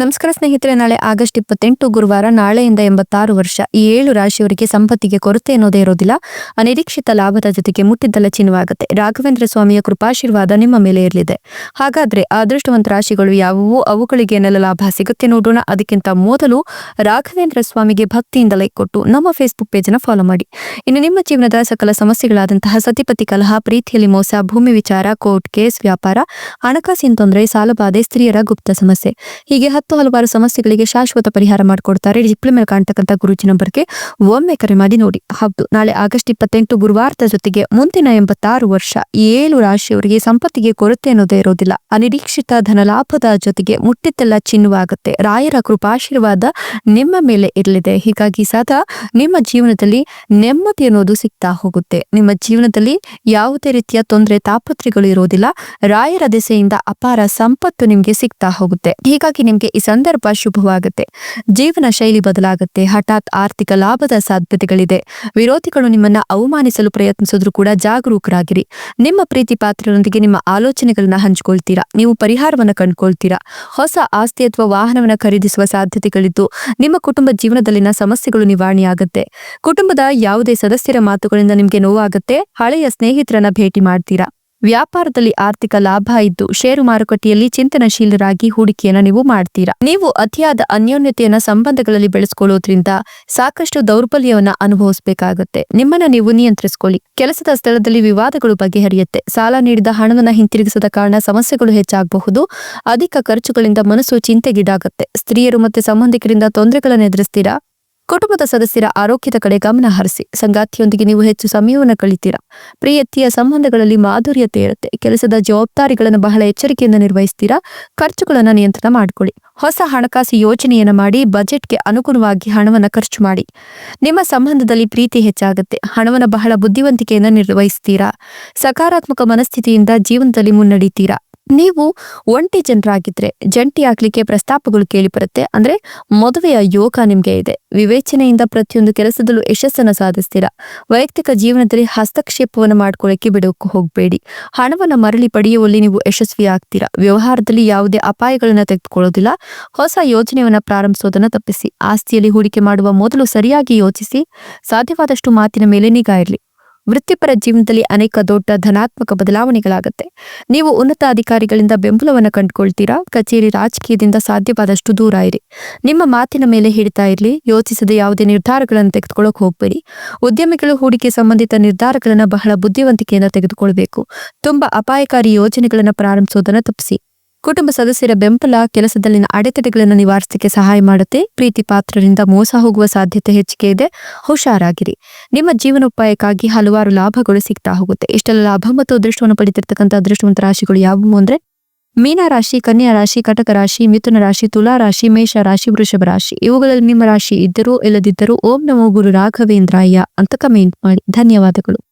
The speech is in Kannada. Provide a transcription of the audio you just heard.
ನಮಸ್ಕಾರ ಸ್ನೇಹಿತರೆ, ನಾಳೆ ಆಗಸ್ಟ್ ಇಪ್ಪತ್ತೆಂಟು ಗುರುವಾರ ನಾಳೆಯಿಂದ ಎಂಬತ್ತಾರು ವರ್ಷ. ಈ ಏಳು ರಾಶಿಯವರಿಗೆ ಸಂಪತ್ತಿಗೆ ಕೊರತೆ ಅನ್ನೋದೇ ಇರೋದಿಲ್ಲ. ಅನಿರೀಕ್ಷಿತ ಲಾಭದ ಜೊತೆಗೆ ಮುಟ್ಟಿದ್ದಲ್ಲ ಚಿನ್ನವಾಗುತ್ತೆ. ರಾಘವೇಂದ್ರ ಸ್ವಾಮಿಯ ಕೃಪಾಶೀರ್ವಾದ ನಿಮ್ಮ ಮೇಲೆ ಇರಲಿದೆ. ಹಾಗಾದ್ರೆ ಅದೃಷ್ಟವಂತ ರಾಶಿಗಳು ಯಾವುವು? ಅವುಗಳಿಗೆ ಏನೆಲ್ಲ ಲಾಭ ಸಿಗುತ್ತೆ ನೋಡೋಣ. ಅದಕ್ಕಿಂತ ಮೊದಲು ರಾಘವೇಂದ್ರ ಸ್ವಾಮಿಗೆ ಭಕ್ತಿಯಿಂದ ಲೈಕ್ ಕೊಟ್ಟು ನಮ್ಮ ಫೇಸ್ಬುಕ್ ಪೇಜ್ ಫಾಲೋ ಮಾಡಿ. ಇನ್ನು ನಿಮ್ಮ ಜೀವನದ ಸಕಲ ಸಮಸ್ಯೆಗಳಾದಂತಹ ಸತಿಪತಿ ಕಲಹ, ಪ್ರೀತಿಯಲ್ಲಿ ಮೋಸ, ಭೂಮಿ ವಿಚಾರ ಕೋರ್ಟ್ ಕೇಸ್ ವ್ಯಾಪಾರ, ಹಣಕಾಸಿನ ತೊಂದರೆ, ಸಾಲಬಾಧೆ, ಸ್ತ್ರೀಯರ ಗುಪ್ತ ಸಮಸ್ಯೆ. ಹೀಗೆ ಹಲವಾರು ಸಮಸ್ಯೆಗಳಿಗೆ ಶಾಶ್ವತ ಪರಿಹಾರ ಮಾಡಿಕೊಡ್ತಾರೆ. ಡಿಪ್ಲೊಮೆ ಕಾಣ್ತಕ್ಕಂಥ ಗುರುಜಿ ನಂಬರ್ಗೆ ಒಮ್ಮೆ ಕರೆ ಮಾಡಿ ನೋಡಿ. ಹೌದು, ನಾಳೆ ಆಗಸ್ಟ್ ಇಪ್ಪತ್ತೆಂಟು ಗುರುವಾರದ ಜೊತೆಗೆ ಮುಂದಿನ ಎಂಬತ್ತಾರು ವರ್ಷ ಏಳು ರಾಶಿಯವರಿಗೆ ಸಂಪತ್ತಿಗೆ ಕೊರತೆ ಅನ್ನೋದೇ ಇರೋದಿಲ್ಲ. ಅನಿರೀಕ್ಷಿತ ಧನಲಾಭದ ಜೊತೆಗೆ ಮುಟ್ಟಿದ್ದೆಲ್ಲ ಚಿನ್ನುವಾಗುತ್ತೆ. ರಾಯರ ಕೃಪಾಶೀರ್ವಾದ ನಿಮ್ಮ ಮೇಲೆ ಇರಲಿದೆ. ಹೀಗಾಗಿ ಸದಾ ನಿಮ್ಮ ಜೀವನದಲ್ಲಿ ನೆಮ್ಮದಿ ಅನ್ನೋದು ಸಿಗ್ತಾ ಹೋಗುತ್ತೆ. ನಿಮ್ಮ ಜೀವನದಲ್ಲಿ ಯಾವುದೇ ರೀತಿಯ ತೊಂದರೆ, ತಾಪತ್ರೆಗಳು ಇರೋದಿಲ್ಲ. ರಾಯರ ದೆಸೆಯಿಂದ ಅಪಾರ ಸಂಪತ್ತು ನಿಮ್ಗೆ ಸಿಗ್ತಾ ಹೋಗುತ್ತೆ. ಹೀಗಾಗಿ ನಿಮ್ಗೆ ಸಂದರ್ಭ ಶುಭವಾಗುತ್ತೆ. ಜೀವನ ಶೈಲಿ ಬದಲಾಗುತ್ತೆ. ಹಠಾತ್ ಆರ್ಥಿಕ ಲಾಭದ ಸಾಧ್ಯತೆಗಳಿದೆ. ವಿರೋಧಿಗಳು ನಿಮ್ಮನ್ನ ಅವಮಾನಿಸಲು ಪ್ರಯತ್ನಿಸಿದ್ರು ಕೂಡ ಜಾಗರೂಕರಾಗಿರಿ. ನಿಮ್ಮ ಪ್ರೀತಿ ಪಾತ್ರರೊಂದಿಗೆ ನಿಮ್ಮ ಆಲೋಚನೆಗಳನ್ನ ಹಂಚಿಕೊಳ್ತೀರಾ? ನೀವು ಪರಿಹಾರವನ್ನ ಕಂಡುಕೊಳ್ತೀರಾ? ಹೊಸ ಆಸ್ತಿ ಅಥವಾ ವಾಹನವನ್ನ ಖರೀದಿಸುವ ಸಾಧ್ಯತೆಗಳಿದ್ದು ನಿಮ್ಮ ಕುಟುಂಬ ಜೀವನದಲ್ಲಿನ ಸಮಸ್ಯೆಗಳು ನಿವಾರಣೆಯಾಗುತ್ತೆ. ಕುಟುಂಬದ ಯಾವುದೇ ಸದಸ್ಯರ ಮಾತುಗಳಿಂದ ನಿಮಗೆ ನೋವಾಗುತ್ತೆ. ಹಳೆಯ ಸ್ನೇಹಿತರನ್ನ ಭೇಟಿ ಮಾಡ್ತೀರಾ? ವ್ಯಾಪಾರದಲ್ಲಿ ಆರ್ಥಿಕ ಲಾಭ ಇದ್ದು ಷೇರು ಮಾರುಕಟ್ಟೆಯಲ್ಲಿ ಚಿಂತನಶೀಲರಾಗಿ ಹೂಡಿಕೆಯನ್ನ ನೀವು ಮಾಡ್ತೀರಾ? ನೀವು ಅತಿಯಾದ ಅನ್ಯೋನ್ಯತೆಯನ್ನ ಸಂಬಂಧಗಳಲ್ಲಿ ಬೆಳೆಸ್ಕೊಳ್ಳೋದ್ರಿಂದ ಸಾಕಷ್ಟು ದೌರ್ಬಲ್ಯವನ್ನ ಅನುಭವಿಸಬೇಕಾಗುತ್ತೆ. ನಿಮ್ಮನ್ನ ನೀವು ನಿಯಂತ್ರಿಸಿಕೊಳ್ಳಿ. ಕೆಲಸದ ಸ್ಥಳದಲ್ಲಿ ವಿವಾದಗಳು ಬಗೆಹರಿಯುತ್ತೆ. ಸಾಲ ನೀಡಿದ ಹಣವನ್ನು ಹಿಂತಿರುಗಿಸದ ಕಾರಣ ಸಮಸ್ಯೆಗಳು ಹೆಚ್ಚಾಗಬಹುದು. ಅಧಿಕ ಖರ್ಚುಗಳಿಂದ ಮನಸ್ಸು ಚಿಂತೆಗೀಡಾಗುತ್ತೆ. ಸ್ತ್ರೀಯರು ಮತ್ತೆ ಸಂಬಂಧಿಕರಿಂದ ತೊಂದರೆಗಳನ್ನು ಎದುರಿಸ್ತೀರಾ ಕುಟುಂಬದ ಸದಸ್ಯರ ಆರೋಗ್ಯದ ಕಡೆ ಗಮನ ಹರಿಸಿ, ಸಂಗಾತಿಯೊಂದಿಗೆ ನೀವು ಹೆಚ್ಚು ಸಮಯವನ್ನು ಕಳಿತೀರಾ ಪ್ರಿಯತಿಯ ಸಂಬಂಧಗಳಲ್ಲಿ ಮಾಧುರ್ಯತೆ ಇರುತ್ತೆ. ಕೆಲಸದ ಜವಾಬ್ದಾರಿಗಳನ್ನು ಬಹಳ ಎಚ್ಚರಿಕೆಯಿಂದ ನಿರ್ವಹಿಸ್ತೀರಾ? ಖರ್ಚುಗಳನ್ನು ನಿಯಂತ್ರಣ ಮಾಡಿಕೊಳ್ಳಿ. ಹೊಸ ಹಣಕಾಸು ಯೋಜನೆಯನ್ನು ಮಾಡಿ, ಬಜೆಟ್ಗೆ ಅನುಗುಣವಾಗಿ ಹಣವನ್ನು ಖರ್ಚು ಮಾಡಿ. ನಿಮ್ಮ ಸಂಬಂಧದಲ್ಲಿ ಪ್ರೀತಿ ಹೆಚ್ಚಾಗುತ್ತೆ. ಹಣವನ್ನು ಬಹಳ ಬುದ್ಧಿವಂತಿಕೆಯನ್ನು ನಿರ್ವಹಿಸ್ತೀರಾ? ಸಕಾರಾತ್ಮಕ ಮನಸ್ಥಿತಿಯಿಂದ ಜೀವನದಲ್ಲಿ ಮುನ್ನಡೀತೀರಾ ನೀವು ಒಂಟಿ ಜನರಾಗಿದ್ರೆ, ಜಂಟಿ ಆಗ್ಲಿಕ್ಕೆ ಪ್ರಸ್ತಾಪಗಳು ಕೇಳಿ ಬರುತ್ತೆ ಅಂದ್ರೆ ಮದುವೆಯ ಯೋಗ ನಿಮ್ಗೆ ಇದೆ. ವಿವೇಚನೆಯಿಂದ ಪ್ರತಿಯೊಂದು ಕೆಲಸದಲ್ಲೂ ಯಶಸ್ಸನ್ನು ಸಾಧಿಸ್ತೀರಾ? ವೈಯಕ್ತಿಕ ಜೀವನದಲ್ಲಿ ಹಸ್ತಕ್ಷೇಪವನ್ನು ಮಾಡ್ಕೊಳ್ಳಕ್ಕೆ ಬಿಡೋಕೆ ಹೋಗಬೇಡಿ. ಹಣವನ್ನು ಮರಳಿ ಪಡೆಯುವಲ್ಲಿ ನೀವು ಯಶಸ್ವಿ ಆಗ್ತೀರಾ? ವ್ಯವಹಾರದಲ್ಲಿ ಯಾವುದೇ ಅಪಾಯಗಳನ್ನು ತೆಗೆದುಕೊಳ್ಳೋದಿಲ್ಲ. ಹೊಸ ಯೋಜನೆಯನ್ನ ಪ್ರಾರಂಭಿಸೋದನ್ನು ತಪ್ಪಿಸಿ. ಆಸ್ತಿಯಲ್ಲಿ ಹೂಡಿಕೆ ಮಾಡುವ ಮೊದಲು ಸರಿಯಾಗಿ ಯೋಚಿಸಿ. ಸಾಧ್ಯವಾದಷ್ಟು ಮಾತಿನ ಮೇಲೆ ನಿಗಾ ಇರಲಿ. ವೃತ್ತಿಪರ ಜೀವನದಲ್ಲಿ ಅನೇಕ ದೊಡ್ಡ ಧನಾತ್ಮಕ ಬದಲಾವಣೆಗಳಾಗುತ್ತೆ. ನೀವು ಉನ್ನತ ಅಧಿಕಾರಿಗಳಿಂದ ಬೆಂಬಲವನ್ನು ಕಂಡುಕೊಳ್ತೀರಾ? ಕಚೇರಿ ರಾಜಕೀಯದಿಂದ ಸಾಧ್ಯವಾದಷ್ಟು ದೂರ ಇರಿ. ನಿಮ್ಮ ಮಾತಿನ ಮೇಲೆ ಹಿಡಿತಾ ಇರಲಿ, ಯೋಚಿಸದೆ ಯಾವುದೇ ನಿರ್ಧಾರಗಳನ್ನು ತೆಗೆದುಕೊಳ್ಳೋಕೆ ಹೋಗಬೇಡಿ. ಉದ್ಯಮಿಗಳು ಹೂಡಿಕೆ ಸಂಬಂಧಿತ ನಿರ್ಧಾರಗಳನ್ನು ಬಹಳ ಬುದ್ಧಿವಂತಿಕೆಯಿಂದ ತೆಗೆದುಕೊಳ್ಬೇಕು. ತುಂಬಾ ಅಪಾಯಕಾರಿ ಯೋಜನೆಗಳನ್ನು ಪ್ರಾರಂಭಿಸೋದನ್ನು ತಪ್ಪಿಸಿ. ಕುಟುಂಬ ಸದಸ್ಯರ ಬೆಂಬಲ ಕೆಲಸದಲ್ಲಿನ ಅಡೆತಡೆಗಳನ್ನು ನಿವಾರಿಸಲಿಕ್ಕೆ ಸಹಾಯ ಮಾಡುತ್ತೆ. ಪ್ರೀತಿ ಪಾತ್ರರಿಂದ ಮೋಸ ಹೋಗುವ ಸಾಧ್ಯತೆ ಹೆಚ್ಚಿಗೆ ಇದೆ. ಹುಷಾರಾಗಿರಿ. ನಿಮ್ಮ ಜೀವನೋಪಾಯಕ್ಕಾಗಿ ಹಲವಾರು ಲಾಭಗಳು ಸಿಗ್ತಾ ಹೋಗುತ್ತೆ. ಇಷ್ಟೆಲ್ಲ ಲಾಭ ಮತ್ತು ಅದೃಷ್ಟವನ್ನು ಪಡೆದಿರ್ತಕ್ಕಂಥ ಅದೃಷ್ಟವಂತ ರಾಶಿಗಳು ಯಾವುವು ಅಂದ್ರೆ, ಮೀನ ರಾಶಿ, ಕನ್ಯಾ ರಾಶಿ, ಕಟಕ ರಾಶಿ, ಮಿಥುನ ರಾಶಿ, ತುಲಾ ರಾಶಿ, ಮೇಷ ರಾಶಿ, ವೃಷಭ ರಾಶಿ. ಇವುಗಳಲ್ಲಿ ನಿಮ್ಮ ರಾಶಿ ಇದ್ದರೂ, ಇಲ್ಲದಿದ್ದರೂ ಓಂ ನಮೋ ಗುರು ರಾಘವೇಂದ್ರಾಯ ಅಂತ ಕಮೆಂಟ್ ಮಾಡಿ. ಧನ್ಯವಾದಗಳು.